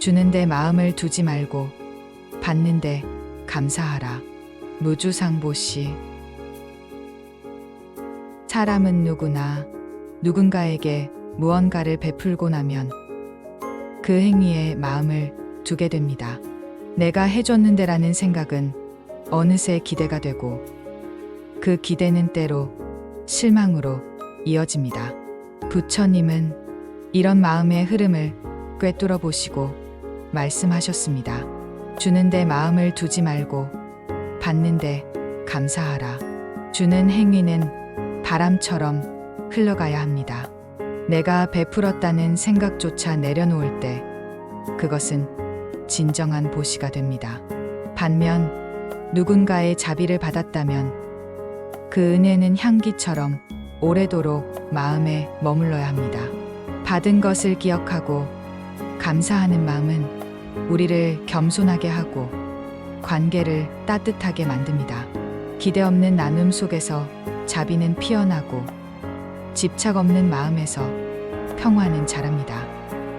주는데 마음을 두지 말고 받는데 감사하라. 무주상보 씨. 사람은 누구나 누군가에게 무언가를 베풀고 나면 그 행위에 마음을 두게 됩니다. 내가 해줬는데라는 생각은 어느새 기대가 되고 그 기대는 때로 실망으로 이어집니다. 부처님은 이런 마음의 흐름을 꿰뚫어 보시고 말씀하셨습니다. 주는데 마음을 두지 말고 받는데 감사하라. 주는 행위는 바람처럼 흘러가야 합니다. 내가 베풀었다는 생각조차 내려놓을 때 그것은 진정한 보시가 됩니다. 반면 누군가의 자비를 받았다면 그 은혜는 향기처럼 오래도록 마음에 머물러야 합니다. 받은 것을 기억하고 감사하는 마음은 우리를 겸손하게 하고 관계를 따뜻하게 만듭니다. 기대 없는 나눔 속에서 자비는 피어나고 집착 없는 마음에서 평화는 자랍니다.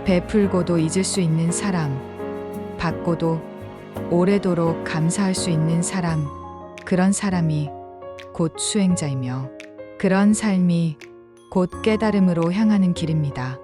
베풀고도 잊을 수 있는 사람, 받고도 오래도록 감사할 수 있는 사람, 그런 사람이 곧 수행자이며 그런 삶이 곧 깨달음으로 향하는 길입니다.